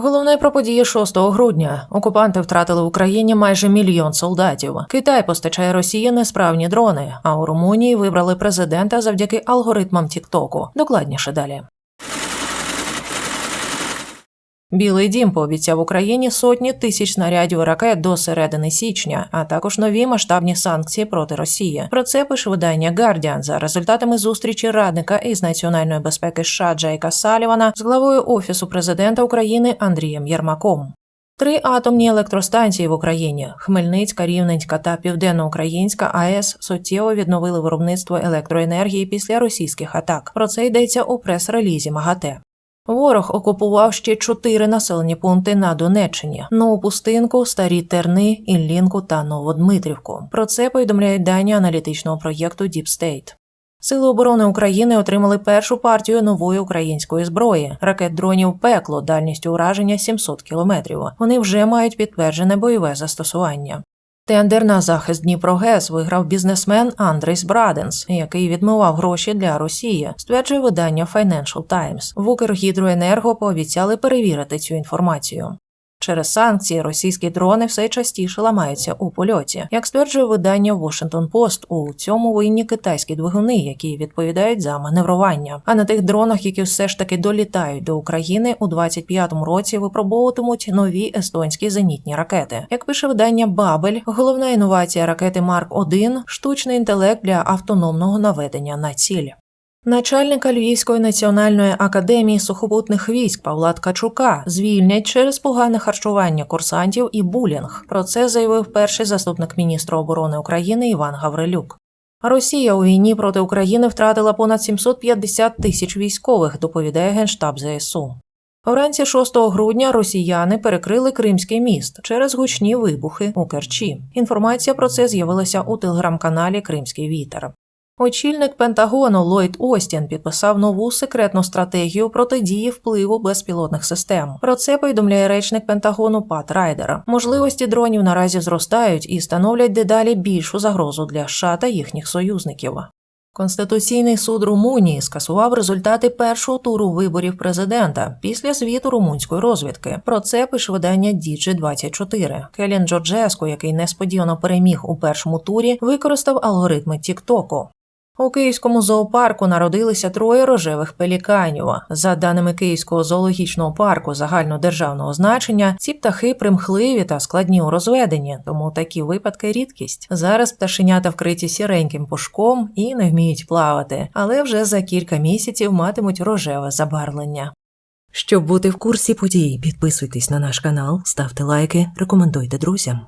Головне про події 6 грудня. Окупанти втратили в Україні майже мільйон солдатів. Китай постачає Росії несправні дрони, а у Румунії вибрали президента завдяки алгоритмам Тіктоку. Докладніше далі. Білий дім пообіцяв Україні сотні тисяч снарядів ракет до середини січня, а також нові масштабні санкції проти Росії. Про це пише видання Guardian за результатами зустрічі радника із національної безпеки США Джейка Салівана з главою офісу президента України Андрієм Єрмаком. Три атомні електростанції в Україні Хмельницька, Рівненська та Південноукраїнська АЕС суттєво відновили виробництво електроенергії після російських атак. Про це йдеться у прес-релізі МАГАТЕ. Ворог окупував ще чотири населені пункти на Донеччині: Нову Пустинку, Старі Терни, Іллінку та Новодмитрівку. Про це повідомляють дані аналітичного проєкту Deep State. Сили оборони України отримали першу партію нової української зброї ракет дронів пекло дальністю ураження 700 кілометрів. Вони вже мають підтверджене бойове застосування. Тендер на захист Дніпрогес виграв бізнесмен Андрейс Браденс, який відмивав гроші для Росії, стверджує видання Financial Times. В Укргідроенерго пообіцяли перевірити цю інформацію. Через санкції російські дрони все частіше ламаються у польоті. Як стверджує видання Washington Post, у цьому винні китайські двигуни, які відповідають за маневрування. А на тих дронах, які все ж таки долітають до України, у 25-му році випробовуватимуть нові естонські зенітні ракети. Як пише видання Бабель, головна інновація ракети Марк 1 штучний інтелект для автономного наведення на ціль. Начальника Львівської національної академії сухопутних військ Павла Ткачука звільнять через погане харчування курсантів і булінг. Про це заявив перший заступник міністра оборони України Іван Гаврилюк. Росія у війні проти України втратила понад 750 тисяч військових, доповідає генштаб ЗСУ. Вранці 6 грудня росіяни перекрили Кримський міст через гучні вибухи у Керчі. Інформація про це з'явилася у телеграм-каналі Кримський вітер. Очільник Пентагону Ллойд Остін підписав нову секретну стратегію протидії впливу безпілотних систем. Про це повідомляє речник Пентагону Пат Райдер. Можливості дронів наразі зростають і становлять дедалі більшу загрозу для США та їхніх союзників. Конституційний суд Румунії скасував результати першого туру виборів президента після звіту румунської розвідки. Про це пише видання Діджі 24 Келін Джорджеско, який несподівано переміг у першому турі, використав алгоритми Тіктоку. У Київському зоопарку народилися троє рожевих пеліканів. За даними Київського зоологічного парку загальнодержавного значення, ці птахи примхливі та складні у розведенні, тому такі випадки рідкість. Зараз пташенята вкриті сіреньким пушком і не вміють плавати, але вже за кілька місяців матимуть рожеве забарвлення. Щоб бути в курсі подій, підписуйтесь на наш канал, ставте лайки, рекомендуйте друзям.